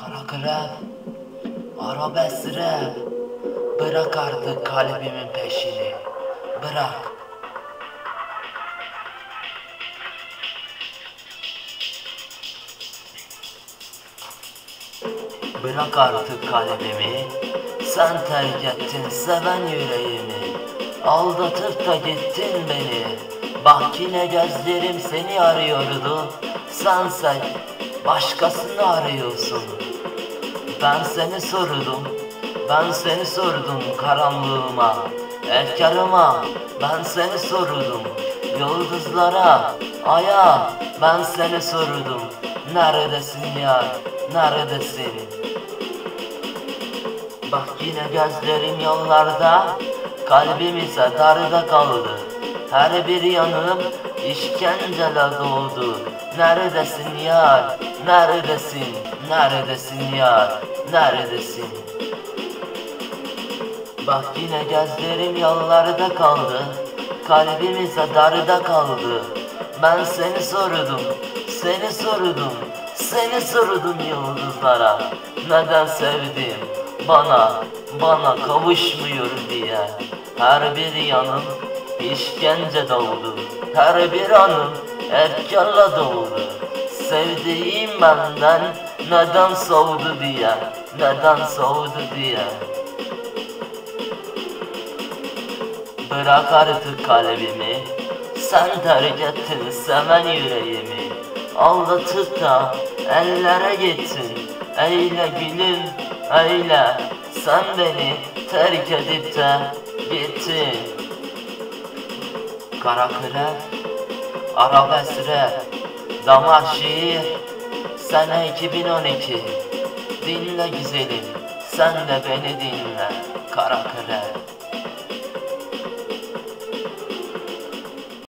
Kara krep, arabesk rap. Bırak artık kalbimin peşini. Bırak. Bırak artık kalbimi. Sen terk ettin seven yüreğimi. Aldatıp da gittin beni. Bak yine gözlerim seni arıyordu. Sense başkasını arıyorsun. Ben seni sordum, ben seni sordum karanlığıma, efkarıma, ben seni sordum, yıldızlara, aya, ben seni sordum. Neredesin ya, neredesin? Bak yine gözlerim yollarda, kalbim ise darda kaldı. Her bir yanım işkencele doğdu. Neredesin yar, neredesin, neredesin yar, neredesin? Bak yine gözlerim yollarda kaldı. Kalbim ise darda kaldı. Ben seni sordum, seni sordum, seni sordum yıldızlara. Neden sevdim bana, bana kavuşmuyor diye. Her bir yanım işkence doldu. Her bir anım efkarla doldu. Sevdiğim benden neden soğudu diye, neden soğudu diye. Bırak artık kalbimi Sen terk ettin seven yüreğimi. Aldatıp da ellere gittin Eyle gülüm eyle. Sen beni terk edip de gittin. Kara krep Arabesk Damar şiir Sene 2012 Dinle güzelim Sen de beni dinle Kara krep